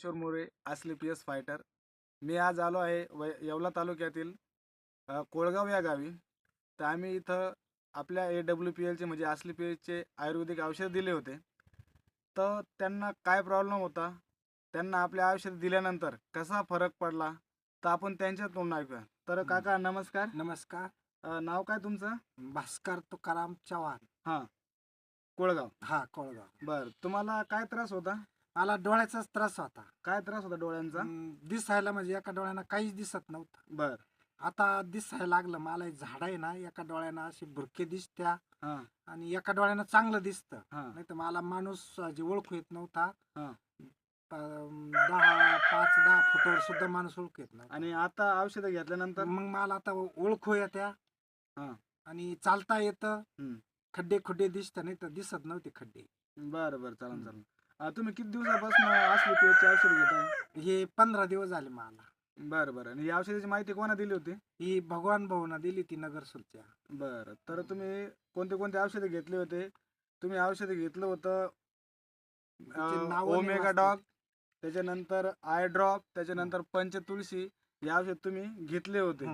ज्ञानेश्वर मोरे आसली P S fighter मी आज आलो आहे व येवला तालुक्यातील कोळगाव या गावी. तर आम्ही इथं आपल्या ए डब्ल्यू पी एलचे म्हणजे आसली पी एचचे आयुर्वेदिक औषध दिले होते. तर त्यांना काय प्रॉब्लेम होता? त्यांना आपले औषध दिल्यानंतर कसा फरक पडला? तर आपण त्यांच्या तोंड ऐकूया. तर काका नमस्कार. नमस्कार. नाव काय तुमचं? भास्कर तुकाराम चव्हाण. कोळगाव. हा कोळगाव. बर. तुम्हाला काय त्रास होता? मला डोळ्याचाच त्रास होता. काय त्रास होता डोळ्यांचा? अं, दिसायला म्हणजे एका डोळ्यानं काहीच दिसत नव्हतं. बर. आता दिसायला लागलं मला हे झाड आहे ना एका डोळ्यानं अशी भुरके दिसत्या हा. आणि एका डोळ्यानं चांगलं दिसतं. हा. नाही तर मला माणूस जे ओळखू येत नव्हता हा. प- दहा पाच दहा फुटावर सुद्धा माणूस ओळखू येत नव्हता. आणि आता औषधं घेतल्यानंतर? मग मला आता ओळखू येत्या हा. आणि चालता येतं. हम्म. खड्डे खुड्डे दिसत नाही तर दिसत नव्हते खड्डे. बरं बरं. हम्म. चालेल अं, तुम्ही किती दिवसापासून असली पेजचे औषध घेताय हे पंधरा दिवस झाले मला. बरं बरं. आणि या औषधाची माहिती कोणा दिली होती? ही भगवान भाऊना दिली ती नगरसूलच्या. बरं. तर तुम्ही कोणते कोणते औषधे घेतले होते? तुम्ही औषधे घेतलं होतं त्याचे अं, नावं नाही ओमेगा वाचता डॉग त्याच्यानंतर आय ड्रॉप त्याच्यानंतर पंचतुळशी हे औषध तुम्ही घेतले होते.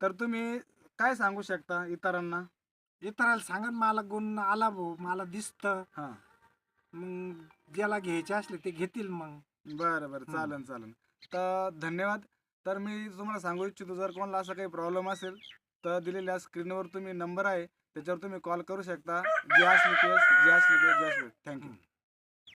तर तुम्ही काय सांगू शकता इतरांना? इतराला सांगा ना मला गुण आला भाऊ मला दिसत. हा. मग ज्याला घ्यायचे असले ते घेतील मग. बरं बरं. चालेल चालेल. तर धन्यवाद. तर मी तुम्हाला सांगू इच्छितो जर कोणाला असा काही प्रॉब्लेम असेल तर दिलेल्या स्क्रीनवर तुम्ही नंबर आहे त्याच्यावर तुम्ही कॉल करू शकता. जे असली केस जे असली केस जे असली थँक्यू.